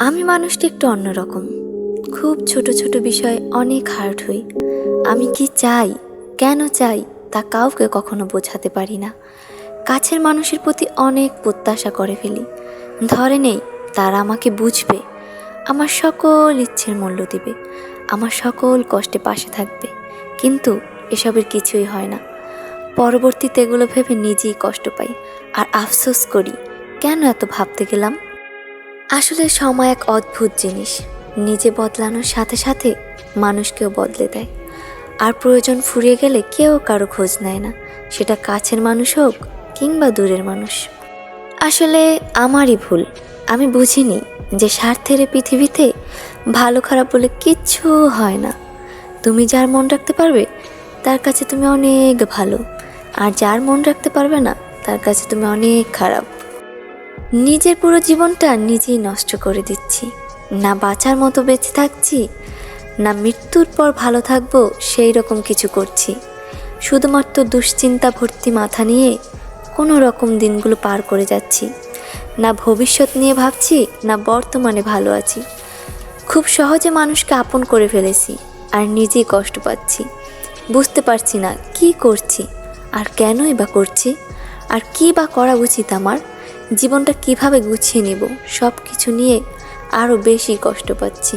আমি মানুষটি একটু অন্যরকম। খুব ছোট ছোট বিষয়ে অনেক হার্ট হই। আমি কি চাই, কেন চাই, তা কাউকে কখনো বোঝাতে পারি না। কাছের মানুষের প্রতি অনেক প্রত্যাশা করে ফেলি। ধরে নেই, তারা আমাকে বুঝবে। আমার সকল ইচ্ছের মূল্য দিবে। আমার সকল কষ্টে পাশে থাকবে। কিন্তু এসবের কিছুই হয় না। পরবর্তীতে এগুলো ভেবে নিজেই কষ্ট পাই। আর আফসোস করি, কেন এত ভাবতে গেলাম? আসলে সময় এক অদ্ভুত জিনিস। নিজে বদলানোর সাথে সাথে মানুষকেও বদলে দেয়। আর প্রয়োজন ফুরিয়ে গেলে কেউ কারও খোঁজ নেয় না। সেটা কাছের মানুষ হোক কিংবা দূরের মানুষ। আসলে আমারই ভুল। আমি বুঝিনি যে স্বার্থের পৃথিবীতে ভালো খারাপ বলে কিচ্ছু হয় না। তুমি যার মন রাখতে পারবে, তার কাছে তুমি অনেক ভালো। আর যার মন রাখতে পারবে না, তার কাছে তুমি অনেক খারাপ। নিজের পুরো জীবনটা নিজেই নষ্ট করে দিচ্ছি। না বাঁচার মতো বেঁচে থাকছি, না মৃত্যুর পর ভালো থাকব সেই রকম কিছু করছি। শুধুমাত্র দুশ্চিন্তা ভর্তি মাথা নিয়ে কোনো রকম দিনগুলো পার করে যাচ্ছি। না ভবিষ্যৎ নিয়ে ভাবছি, না বর্তমানে ভালো আছি। খুব সহজে মানুষকে আপন করে ফেলেছি আর নিজেই কষ্ট পাচ্ছি। বুঝতে পারছি না কি করছি আর কেনই বা করছি? আর কি বা করা উচিত আমার? জীবনটা কীভাবে গুছিয়ে নেব সব কিছু নিয়ে আরও বেশি কষ্ট পাচ্ছি।